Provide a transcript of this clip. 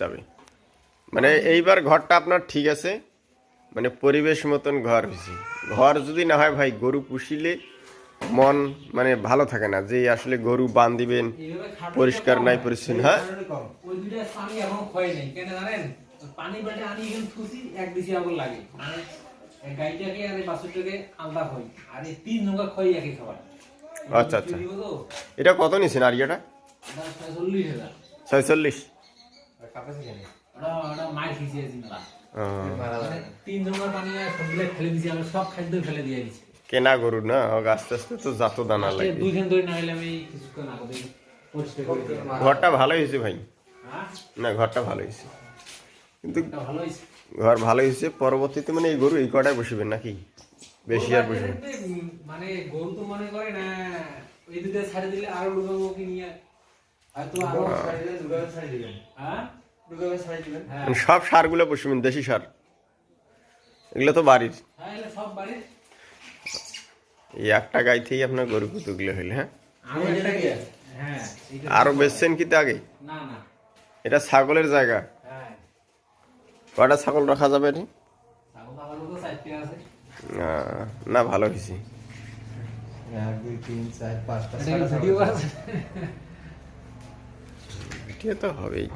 যাবে। মানে এইবার ঘরটা আপনার ঠিক আছে মানে পরিবেশ মতন ঘর হয়েছে। ঘর যদি না হয় ভাই গরু পুষিলে মন মানে ভালো থাকে না যে আসলে গরু বান দিবেন পরিষ্কার নাই পরিচ্ছন্ন হ্যাঁ? পানি বেটে আনি এখানে থুসি এক দিশি আগুন লাগে। মানে গাইটাকে আর বাছুরটাকে আলাদা হয় আর এই তিন নৌকা ক্ষয় একই খাবার। আচ্ছা, আচ্ছা। এটা কত নিছেন আর এটা ছয়চল্লিশ। কেন। মানে কেনা গরু না? আস্তে আস্তে তো জাত দানা লাগে। দিই ঘরটা ভালো হয়েছে ভাই? হ্যাঁ? না ঘরটা ভালো হয়েছে। কিন্তু ঘর ভালো হয়েছে পরবর্তীতে মানে এই গরু এই কটায় বসবেন নাকি? বেশি আর বসবেন? মানে গরু তো মনে করে না এই দুটো ছাড়ে দিলে আরও ঢুকাবো কি নিয়ে? হয়তো আরও ছাড়ি দিবেন দুগাবে ছাড়ি দিবেন। হ্যাঁ? হ্যাঁ। সব সারগুলো বসবেন দেশি সার। এগুলো তো বাড়ির। হ্যাঁ এই একটা গাই থেকেই আপনার গরু কুতুগুলো হইলে হ্যাঁ? আরও? হ্যাঁ আরও বেচছেন কি তো আগে? না না। এটা ছাগলের জায়গা। হ্যাঁ। কটা ছাগল রাখা যাবে নি ছাগল আমারও তো চারটে আছে। আহ, না ভালো হয়েছে তো হবেই।